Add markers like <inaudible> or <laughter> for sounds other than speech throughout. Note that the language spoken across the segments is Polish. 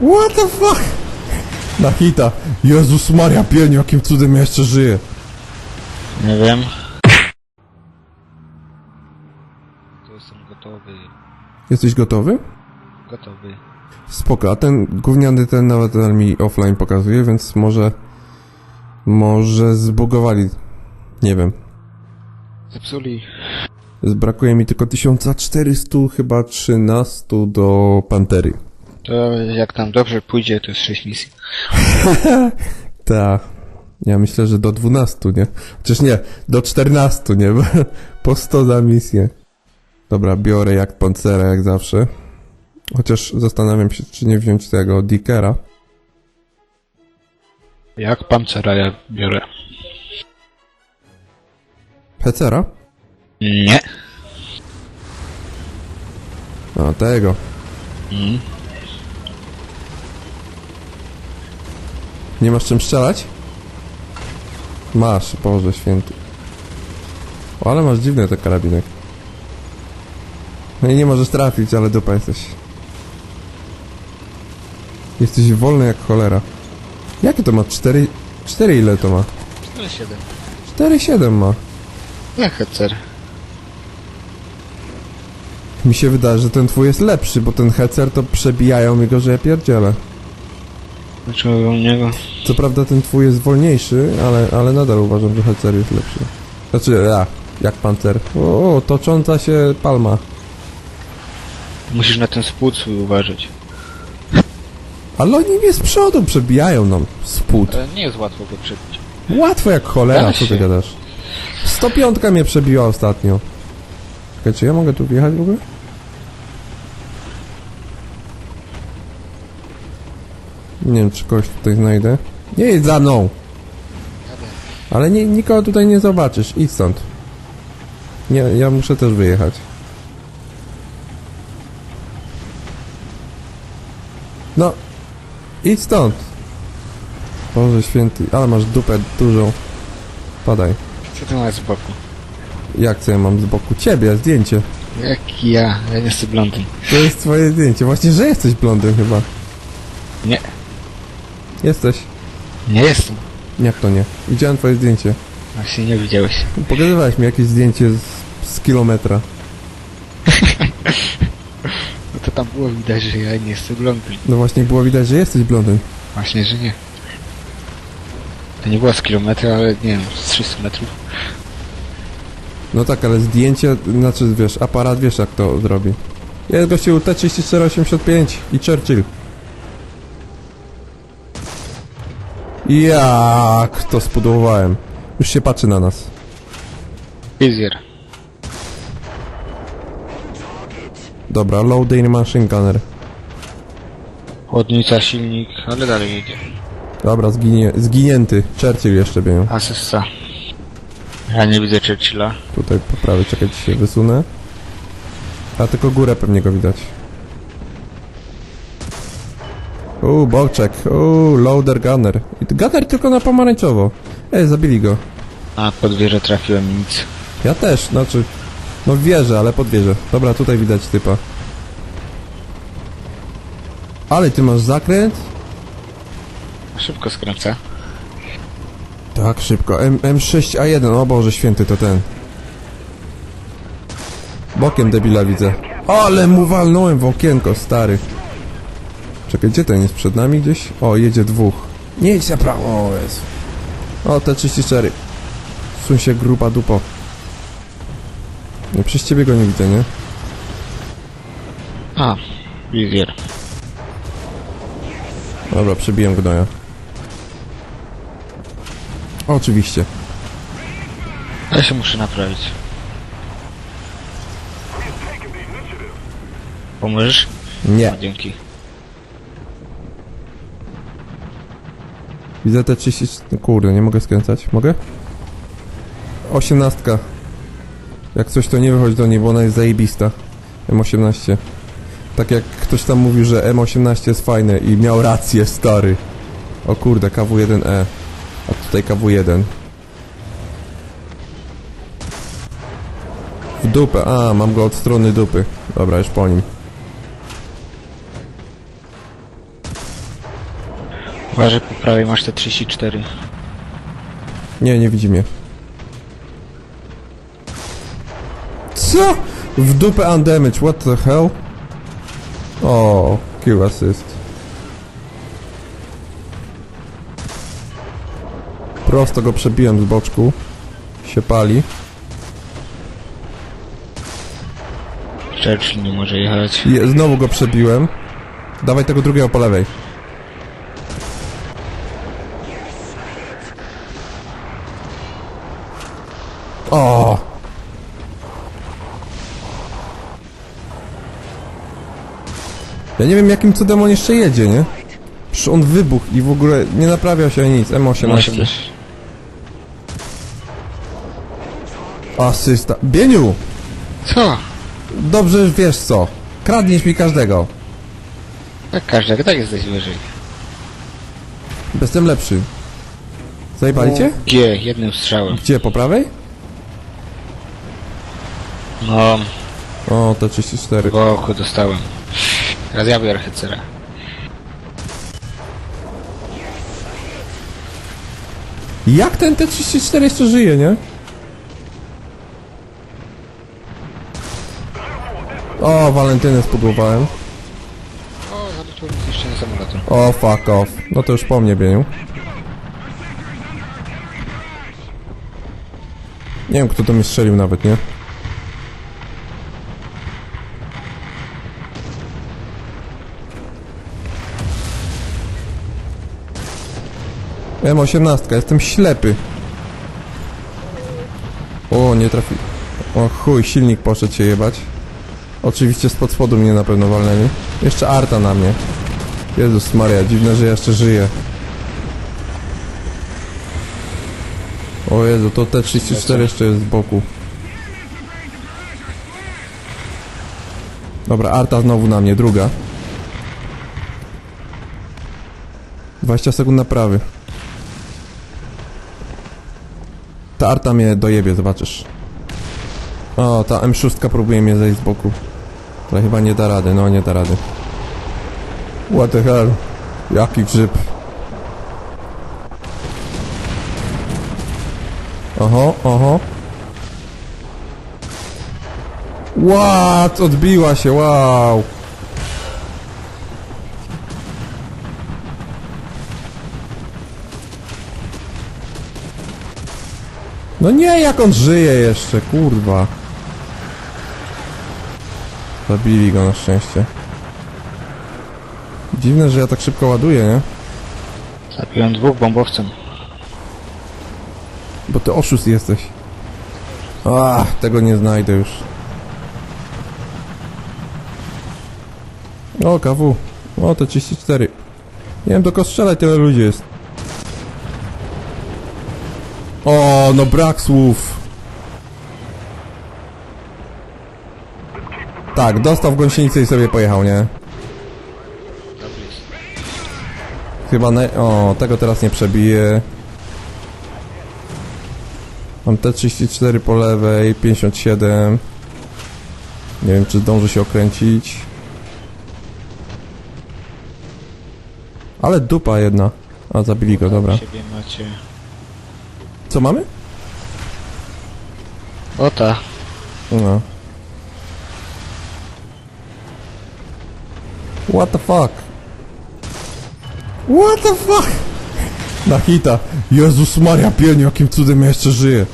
What the fuck? Na hita. Jezus Maria, pieniu, jakim cudem ja jeszcze żyję. Nie wiem. To jestem gotowy. Jesteś gotowy? Gotowy. Spoko, a ten gówniany ten nawet mi offline pokazuje, więc może... Może zbugowali. Nie wiem. Zepsuli. Brakuje mi tylko 1400 chyba 13 do Pantery. To jak tam dobrze pójdzie, to jest 6 misji. <laughs> Ta. Ja myślę, że do 12, nie? Chociaż nie, do 14, nie? <laughs> Po 100 za misję. Dobra, biorę jak pancera, jak zawsze. Chociaż zastanawiam się, czy nie wziąć tego Dickera. Jak pancera ja biorę? Hecera? Nie. A, tego. Mm. Nie masz czym strzelać? Masz, Boże święty. O, ale masz dziwny ten karabinek. No i nie możesz trafić, ale dupa jesteś. Jesteś wolny jak cholera. Jakie to ma? 4... 4 ile to ma? 4-7. 4,7 ma. Jak hecer? Mi się wydaje, że ten twój jest lepszy, bo ten hecer to przebijają mi go, że ja pierdzielę. U niego? Co prawda ten twój jest wolniejszy, ale, ale nadal uważam, że hecer jest lepszy. Znaczy, ja, jak pancer. O, tocząca się palma. Musisz na ten spód swój uważać. Ale oni mnie z przodu przebijają nam spód. Ale nie jest łatwo go przebić. Łatwo jak cholera, Da co ty się. gadasz? 105 mnie przebiła ostatnio. Czekaj, czy ja mogę tu wjechać w ogóle? Nie wiem, czy kogoś tutaj znajdę. Nie jedź za mną! Ale nie, nikogo tutaj nie zobaczysz, idź stąd. Nie, ja muszę też wyjechać. No, idź stąd. Boże święty, ale masz dupę dużą. Padaj. Co ty masz z boku? Jak co ja mam z boku? Ciebie, zdjęcie. Jak ja? Ja nie jestem blondyn. To jest twoje zdjęcie. Właśnie, że jesteś blondyn chyba. Jesteś. Nie jestem. Jak to nie? Widziałem twoje zdjęcie. Właśnie nie widziałeś. Pokazywałeś mi jakieś zdjęcie z, z kilometra. <laughs> No to tam było widać, że ja nie jestem blondyn. No właśnie było widać, że jesteś blondyn. Właśnie, że nie. To nie było z kilometra, ale nie wiem, z 300 metrów. No tak, ale zdjęcie, znaczy wiesz, aparat wiesz jak to zrobi. Jest gościu T-3485 i Churchill. Jak to spudowałem. Już się patrzy na nas. Wizjer. Dobra, loading machine gunner. Chłodnica, silnik, ale dalej jedzie. Dobra, zginie, zginięty. Churchill jeszcze biegł. Asysta. Ja nie widzę Churchilla. Tutaj po prawej, czekaj, ci się wysunę. A tylko górę pewnie go widać. Uuu, boczek. Uuu, loader gunner. I gunner tylko na pomarańczowo. Ej, zabili go. A pod wieżę trafiłem i nic. Ja też, znaczy... No w wieżę, ale pod wieżę. Dobra, tutaj widać typa. Ale ty masz zakręt? Szybko skręca. Tak, szybko. M M6A1, o Boże święty, to ten. Bokiem debila widzę. Ale mu walnąłem w okienko, stary. Czekaj, gdzie ten jest? Przed nami gdzieś? O, jedzie dwóch. Nie jedź na prawo, o jest. O, T34. Suń się gruba dupo. Nie, przez ciebie go nie widzę, nie? A, wizjer. Dobra, przebiłem gnoja. Oczywiście. Ja się muszę naprawić. Pomożesz? Nie. A, dzięki. Widzę te 30... Kurde, nie mogę skręcać. Mogę? Osiemnastka. Jak coś to nie wychodzi do niej, bo ona jest zajebista. M18. Tak jak ktoś tam mówił, że M18 jest fajne i miał rację, stary. O kurde, KW1E. A tutaj KW1. W dupę. A, mam go od strony dupy. Dobra, już po nim. Uważaj, po prawej masz te 34. Nie, nie widzi mnie. Co? W dupę undamage, what the hell? O, kill assist. Prosto go przebiłem z boczku. Się pali. Churchill nie może jechać. Je, znowu go przebiłem. Dawaj tego drugiego po lewej. O! Ja nie wiem jakim cudem on jeszcze jedzie, nie? Przecież on wybuchł i w ogóle nie naprawiał się nic. M18. 18. Asysta. Bieniu! Co? Dobrze wiesz co. Kradniesz mi każdego. Jak każdego, tak jesteś wyżej. Jestem lepszy. Zajebali cię? G, jednym strzałem. Gdzie, po prawej? No, O, T34. w oku dostałem. Teraz ja biorę Hecera. Jak ten T34 jeszcze żyje, nie? O, Walentynę spudłowałem. O, zaliczyłem zniszczenie samolotu. O, fuck off. No to już po mnie, Bieniu. Nie wiem, kto to mi strzelił nawet, nie? M18, jestem ślepy. O, nie trafi... O chuj, silnik poszedł się jebać. Oczywiście spod spodu mnie na pewno walnęli. Jeszcze Arta na mnie. Jezus Maria, dziwne, że ja jeszcze żyję. O Jezu, to T34 jeszcze jest z boku. Dobra, Arta znowu na mnie, druga. 20 sekund naprawy. Ta Arta mnie dojebie, zobaczysz. O, ta M6 próbuje mnie zejść z boku. Ale chyba nie da rady, no nie da rady. What the hell? Jaki grzyb? Oho, oho. What? Odbiła się, wow. No nie, jak on żyje jeszcze, kurwa. Zabili go na szczęście. Dziwne, że ja tak szybko ładuję, nie? Zabiłem dwóch bombowcem. Bo ty oszust jesteś. A, tego nie znajdę już. O, KW. O, to 34. Nie wiem, dokąd strzelać, tyle ludzi jest. O, no brak słów. Tak, dostał w gąsienicę i sobie pojechał, nie? Chyba ne... O, tego teraz nie przebiję. Mam T34 po lewej, 57. Nie wiem, czy zdąży się okręcić. Ale dupa jedna. A, zabili go, dobra. Siebie macie. Co mamy? O ta. No. What the fuck? What the fuck? Na hita. Jezus Maria, pieniądz, jakim cudem ja jeszcze żyję.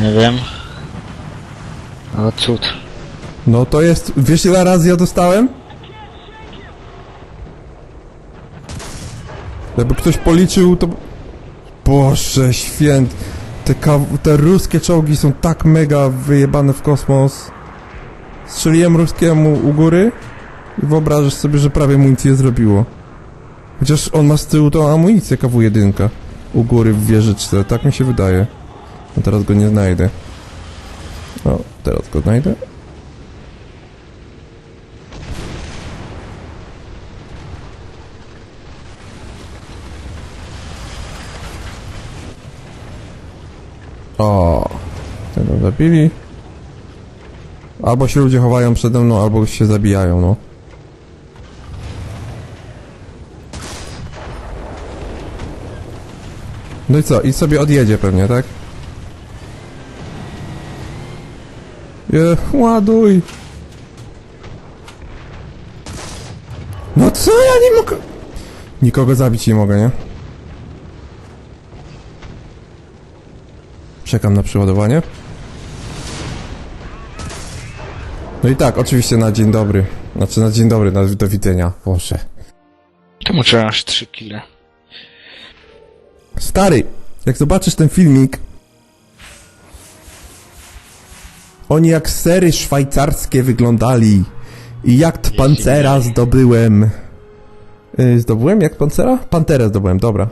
Nie wiem. O cud. No to jest... Wiesz ile razy ja dostałem? Jakby ktoś policzył, to... Boże święt... Te, te ruskie czołgi są tak mega wyjebane w kosmos. Strzeliłem ruskiemu u góry i wyobrażasz sobie, że prawie mu nic nie zrobiło. Chociaż on ma z tyłu tą amunicję KW-1 u góry w wieżyczce, tak mi się wydaje. No teraz go nie znajdę. O, teraz go znajdę. O, tego zabili. Albo się ludzie chowają przede mną, albo się zabijają, no. No i co? I sobie odjedzie pewnie, tak? Je, ładuj! No co ja nie mogę... Nikogo zabić nie mogę, nie? Czekam na przeładowanie. No i tak, oczywiście na dzień dobry. Znaczy na dzień dobry, na do widzenia. Boże. Czemu trzeba aż 3 kile? Stary, jak zobaczysz ten filmik, oni jak sery szwajcarskie wyglądali i jak t- pancera zdobyłem. Y, Zdobyłem jak pancera? Panterę zdobyłem, dobra.